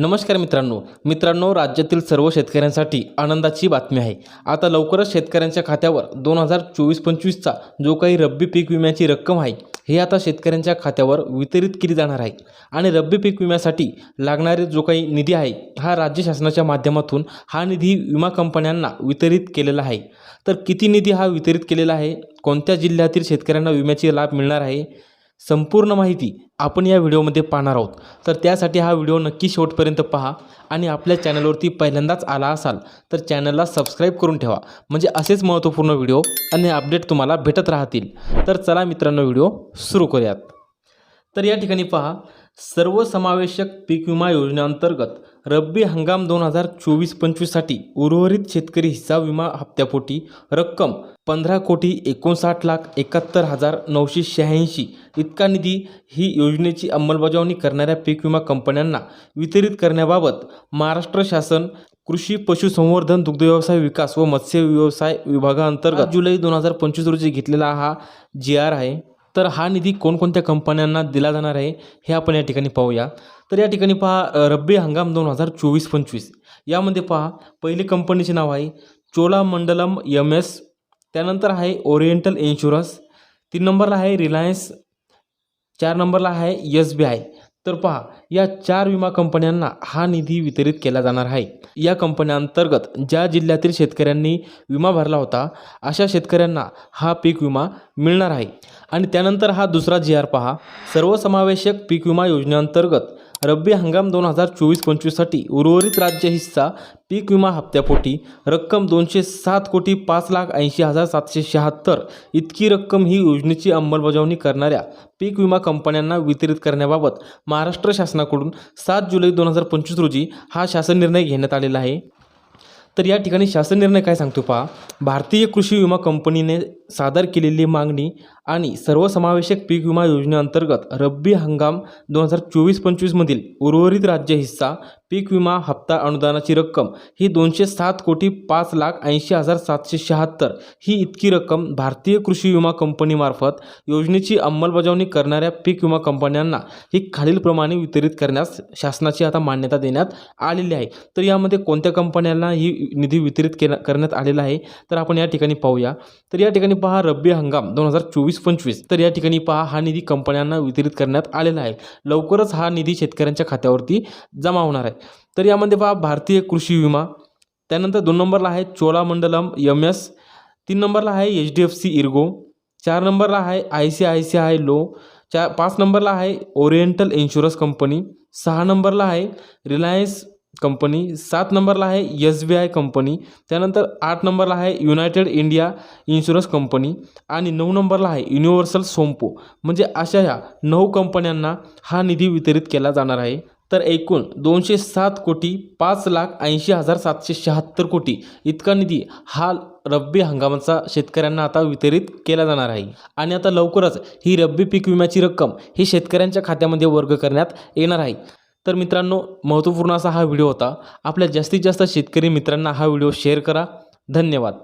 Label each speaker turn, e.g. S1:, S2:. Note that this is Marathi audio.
S1: नमस्कार मित्रांनो. मित्रांनो राज्यातील सर्व शेतकऱ्यांसाठी आनंदाची बातमी आहे. आता लवकरच शेतकऱ्यांच्या खात्यावर दोन हजार चोवीस पंचवीसचा जो काही रब्बी पीक विम्याची रक्कम आहे हे आता शेतकऱ्यांच्या खात्यावर वितरित केली जाणार आहे. आणि रब्बी पीक विम्यासाठी लागणारे जो काही निधी आहे हा राज्य शासनाच्या माध्यमातून हा निधी विमा कंपन्यांना वितरित केलेला आहे. तर किती निधी हा वितरित केलेला आहे? कोणत्या जिल्ह्यातील शेतकऱ्यांना विम्याचे लाभ मिळणार आहे? संपूर्ण माहिती आपण या व्हिडिओमध्ये पाहणार आहोत. तर त्यासाठी हा व्हिडिओ नक्की शेवटपर्यंत पहा आणि आपल्या चॅनलवरती पहिल्यांदाच आला असाल तर चॅनलला सबस्क्राईब करून ठेवा. म्हणजे असेच महत्त्वपूर्ण व्हिडिओ आणि अपडेट तुम्हाला भेटत राहतील. तर चला मित्रांनो व्हिडिओ सुरू करूयात. तर या ठिकाणी पहा सर्वसमावेशक पीक विमा योजनेअंतर्गत रब्बी हंगाम दोन हजार चोवीस पंचवीससाठी उर्वरित शेतकरी हिस्सा विमा हप्त्यापोटी रक्कम पंधरा कोटी एकोणसाठ लाख एकाहत्तर हजार नऊशे शहाऐंशी. इतका निधी ही योजनेची अंमलबजावणी करणाऱ्या पीक विमा कंपन्यांना वितरित करण्याबाबत महाराष्ट्र शासन कृषी पशुसंवर्धन दुग्धव्यवसाय विकास व मत्स्य व्यवसाय विभागाअंतर्गत जुलै दोन हजार पंचवीस रोजी घेतलेला हा जी आर आहे. तर हा निधी कोणकोणत्या कंपन्यांना दिला जाणार आहे हे आपण या ठिकाणी पाहूया. तर या ठिकाणी पहा रब्बी हंगाम दोन हजार चोवीस पंचवीस. यामध्ये पहा पहिली कंपनीचे नाव आहे चोलामंडलम यम एस त्यानंतर आहे ओरिएंटल इन्शुरन्स तीन नंबरला आहे रिलायन्स चार नंबरला आहे एस बी आय. तर पहा या चार विमा कंपन्यांना हा निधी वितरित केला जाणार आहे. या कंपन्यांअंतर्गत ज्या जिल्ह्यातील शेतकऱ्यांनी विमा भरला होता अशा शेतकऱ्यांना हा पीक विमा मिळणार आहे. आणि त्यानंतर हा दुसरा जी आर पहा सर्वसमावेशक पीक विमा योजनेअंतर्गत रब्बी हंगाम दोन हजार चोवीस पंचवीससाठी उर्वरित राज्य हिस्सा पीक विमा हप्त्यापोटी रक्कम दोनशे सात कोटी पाच लाख ऐंशी हजार सातशे शहात्तर. इतकी रक्कम ही योजनेची अंमलबजावणी करणाऱ्या पीक विमा कंपन्यांना वितरित करण्याबाबत महाराष्ट्र शासनाकडून सात जुलै दोन हजार पंचवीस रोजी हा शासन निर्णय घेण्यात आलेला आहे. तर या ठिकाणी शासन निर्णय काय सांगतो पहा. भारतीय कृषी विमा कंपनीने सादर केलेली मागणी आणि सर्वसमावेशक पीक विमा योजनेअंतर्गत रब्बी हंगाम दोन हजार चोवीस पंचवीसमधील उर्वरित राज्य हिस्सा पीक विमा हप्ता अनुदानाची रक्कम ही दोनशे सात कोटी पाच लाख ऐंशी हजार सातशे शहात्तर ही इतकी रक्कम भारतीय कृषी विमा कंपनीमार्फत योजनेची अंमलबजावणी करणाऱ्या पीक विमा कंपन्यांना ही खालीलप्रमाणे वितरित करण्यास शासनाची आता मान्यता देण्यात आलेली आहे. तर यामध्ये कोणत्या कंपन्यांना ही निधी वितरित केला करण्यात आलेला आहे? तर आपण या ठिकाणी पाहूया. तर या ठिकाणी पहा रब्बी हंगाम दोन हजार चोवीस पंचवीस. तर या ठिकाणी पहा हा निधी कंपन्यांना वितरित करण्यात आलेला आहे. लवकरच हा निधी शेतकऱ्यांच्या खात्यावरती जमा होणार आहे. तर यामध्ये पहा भारतीय कृषी विमा त्यानंतर दोन नंबरला आहे चोलामंडलम एम एस तीन नंबरला आहे H D F C ERGO चार नंबरला आहे I C I C I low चार पाच नंबरला आहे ओरिएंटल इन्शुरन्स कंपनी सहा नंबरला आहे रिलायन्स कंपनी सात नंबरला आहे एस बी आय कंपनी त्यानंतर आठ नंबरला आहे युनायटेड इंडिया इन्शुरन्स कंपनी आणि नऊ नंबरला आहे युनिव्हर्सल सोम्पो. म्हणजे अशा ह्या नऊ कंपन्यांना हा निधी वितरित केला जाणार आहे. तर एकूण दोनशे सात कोटी पाच लाख ऐंशी हजार सातशे शहात्तर कोटी इतका निधी हा रब्बी हंगामाचा शेतकऱ्यांना आता वितरित केला जाणार आहे. आणि आता लवकरच ही रब्बी पीक विम्याची रक्कम ही शेतकऱ्यांच्या खात्यामध्ये वर्ग करण्यात येणार आहे. तर मित्रांनो महत्त्वपूर्ण असा हा व्हिडिओ होता. आपल्या जास्तीत जास्त शेतकरी मित्रांना हा व्हिडिओ शेअर करा. धन्यवाद.